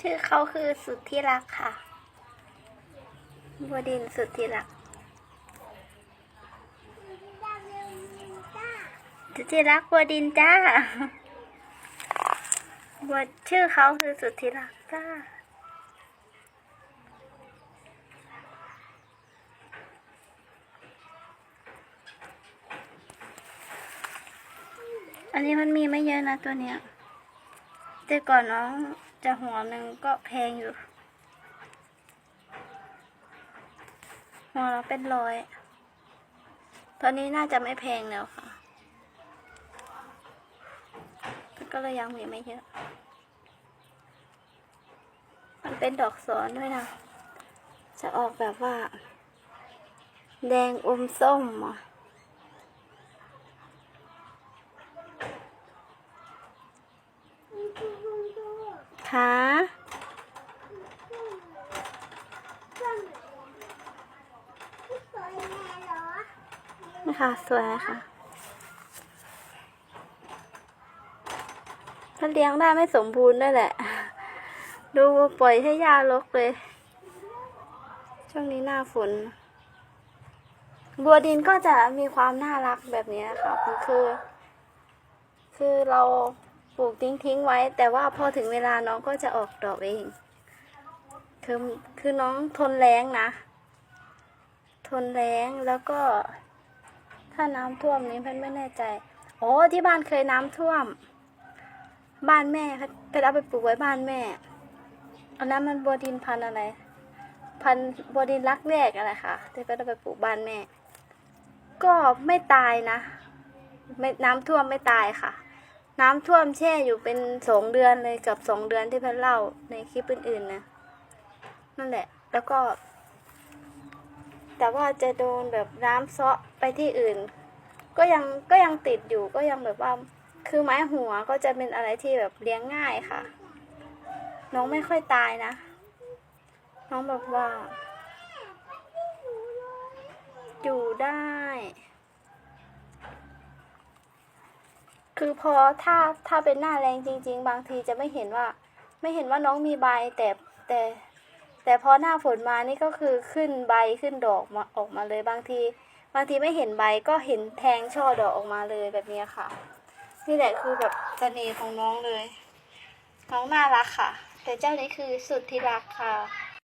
ชื่อเขาคือสุดที่รักค่ะบัวดินสุดที่รักสุดที่รักบัวดินจ้าบัวชื่อเขาคือสุดที่รักจ้าอันนี้มันมีไม่เยอะนะตัวเนี้ย แต่ก่อนน้องจะหัวหนึ่งก็แพงอยู่ หัวเราเป็นร้อย ตอนนี้น่าจะไม่แพงแล้วค่ะ ก็เลยยังมีไม่เยอะ มันเป็นดอกสอนด้วยนะ จะออกแบบว่า แดงอมส้มอะ คะนี่ค่ะสวยค่ะถ้าเลี้ยงได้ไม่สมบูรณ์ด้วยแหละ ดูปล่อยให้ยาลกเลย ช่วงนี้หน้าฝน บัวดินก็จะมีความน่ารักแบบนี้ค่ะคือ คือเรา ปลูกทิ้งทิ้งๆไว้ แต่ว่าพอถึงเวลาน้องก็จะออกดอกเอง คือคือน้องทนแรงนะ ทนแรงแล้วก็ ถ้าน้ำท่วมนี้เพื่อนไม่แน่ใจ โอ้ที่บ้านเคยน้ำท่วม บ้านแม่เขาไปเอาไปปลูกไว้บ้านแม่อันนั้นมันบัวดินพันอะไร พันบัวดินรักแรกอะไรค่ะที่ไปเอาไปปลูกบ้านแม่ ก็ไม่ตายนะไม่น้ำท่วมไม่ตายค่ะ น้ำท่วมแช่อยู่เป็นสองเดือนเลยเกับสองเดือนที่เพิ่นเล่าในคลิปอื่นๆนะ นั่นแหละ แล้วก็ แต่ว่าจะโดนแบบน้ำซาะไปที่อื่น ก็ยังก็ยังติดอยู่ก็ยังแบบว่า คือไม้หัวก็จะเป็นอะไรที่แบบเลี้ยงง่ายค่ะ น้องไม่ค่อยตายนะ น้องแบบว่า อยู่ได้ คือพอถ้าถ้าเป็นหน้าแรงจริง ๆ บางทีจะไม่เห็นว่า ไม่เห็นว่าน้องมีใบแต่แต่แต่พอหน้าฝนมานี่ก็คือขึ้นใบขึ้นดอกมาออกมาเลยบางที บางทีไม่เห็นใบก็เห็นแทงช่อดอกออกมาเลยแบบนี้ค่ะ นี่แหละคือแบบเสน่ห์ของน้องเลย น้องน่ารักค่ะ แต่เจ้านี้คือสุดที่รักค่ะ